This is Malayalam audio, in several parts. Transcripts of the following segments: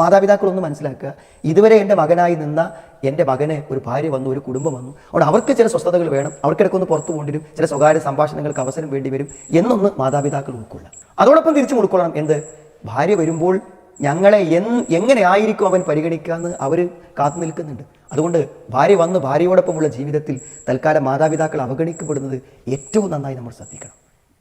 മാതാപിതാക്കളൊന്ന് മനസ്സിലാക്കുക. ഇതുവരെ എന്റെ മകനായി നിന്ന എന്റെ മകന് ഒരു ഭാര്യ വന്നു ഒരു കുടുംബം വന്നു. അതുകൊണ്ട് അവർക്ക് ചില സ്വസ്ഥതകൾ വേണം. അവർക്കിടയ്ക്ക് ഒന്ന് പുറത്തു പോകേണ്ടി വരും. ചില സ്വകാര്യ സംഭാഷണങ്ങൾക്ക് അവസരം വേണ്ടി വരും എന്നൊന്ന് മാതാപിതാക്കൾ ഉൾക്കൊള്ളാം അതോടൊപ്പം തിരിച്ചു ഉൾക്കൊള്ളണം എന്ത്? ഭാര്യ വരുമ്പോൾ ഞങ്ങളെ എങ്ങനെ ആയിരിക്കും അവൻ പരിഗണിക്കുക എന്ന് അവർ കാത്തു നിൽക്കുന്നുണ്ട്. അതുകൊണ്ട് ഭാര്യ വന്ന് ഭാര്യയോടൊപ്പമുള്ള ജീവിതത്തിൽ തൽക്കാലം മാതാപിതാക്കൾ അവഗണിക്കപ്പെടുന്നത് ഏറ്റവും നന്നായി നമ്മൾ ശ്രദ്ധിക്കണം.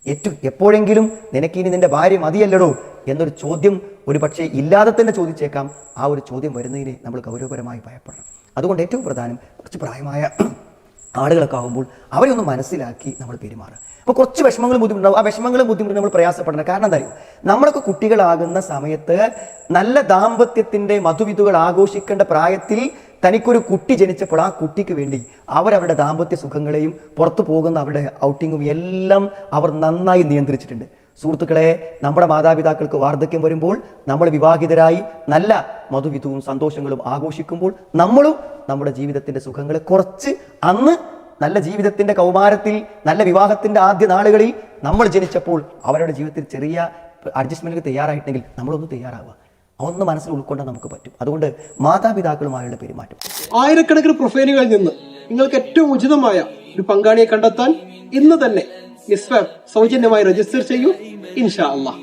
ഏറ്റവും എപ്പോഴെങ്കിലും നിനക്കിനി നിന്റെ ഭാര്യ മതിയല്ലടോ? എന്നൊരു ചോദ്യം ഒരു പക്ഷേ ഇല്ലാതെ തന്നെ ചോദിച്ചേക്കാം. ആ ഒരു ചോദ്യം വരുന്നതിനെ നമ്മൾ ഗൗരവപരമായി ഭയപ്പെടണം. അതുകൊണ്ട് ഏറ്റവും പ്രധാനം കുറച്ച് പ്രായമായ ആളുകളൊക്കെ ആകുമ്പോൾ അവരെ ഒന്ന് മനസ്സിലാക്കി നമ്മൾ പെരുമാറുക. അപ്പോൾ കുറച്ച് വിഷമങ്ങളും ബുദ്ധിമുട്ടുണ്ടാവും. ആ വിഷമങ്ങളും ബുദ്ധിമുട്ടും നമ്മൾ പ്രയാസപ്പെടണം കാരണം എന്താ നമ്മളൊക്കെ കുട്ടികളാകുന്ന സമയത്ത് നല്ല ദാമ്പത്യത്തിന്റെ മധുവിധുകൾ ആഘോഷിക്കേണ്ട പ്രായത്തിൽ തനിക്കൊരു കുട്ടി ജനിച്ചപ്പോൾ ആ കുട്ടിക്ക് വേണ്ടി അവരവരുടെ ദാമ്പത്യ സുഖങ്ങളെയും പുറത്തു പോകുന്ന അവരുടെ ഔട്ടിങ്ങും എല്ലാം അവർ നന്നായി നിയന്ത്രിച്ചിട്ടുണ്ട്. സുഹൃത്തുക്കളെ നമ്മുടെ മാതാപിതാക്കൾക്ക് വാർദ്ധക്യം വരുമ്പോൾ നമ്മൾ വിവാഹിതരായി നല്ല മധുവിധവും സന്തോഷങ്ങളും ആഘോഷിക്കുമ്പോൾ നമ്മളും നമ്മുടെ ജീവിതത്തിന്റെ സുഖങ്ങളെ കുറച്ച് അന്ന് നല്ല ജീവിതത്തിന്റെ കൗമാരത്തിൽ നല്ല വിവാഹത്തിന്റെ ആദ്യ നാളുകളിൽ നമ്മൾ ജനിച്ചപ്പോൾ അവരുടെ ജീവിതത്തിൽ ചെറിയ അഡ്ജസ്റ്റ്മെന്റ് തയ്യാറായിട്ടുണ്ടെങ്കിൽ നമ്മളൊന്ന് തയ്യാറാവുക. ഒന്ന് മനസ്സിൽ ഉൾക്കൊണ്ടാൽ നമുക്ക് പറ്റും. അതുകൊണ്ട് മാതാപിതാക്കളുമായുള്ള പെരുമാറ്റം. ആയിരക്കണക്കിന് പ്രൊഫൈലുകളിൽ നിന്ന് നിങ്ങൾക്ക് ഏറ്റവും ഉചിതമായ ഒരു പങ്കാളിയെ കണ്ടെത്താൻ ഇന്ന് തന്നെ ഇസ്ഫ സൗജന്യമായി രജിസ്റ്റർ ചെയ്യൂ ഇൻഷാ അള്ളാഹ്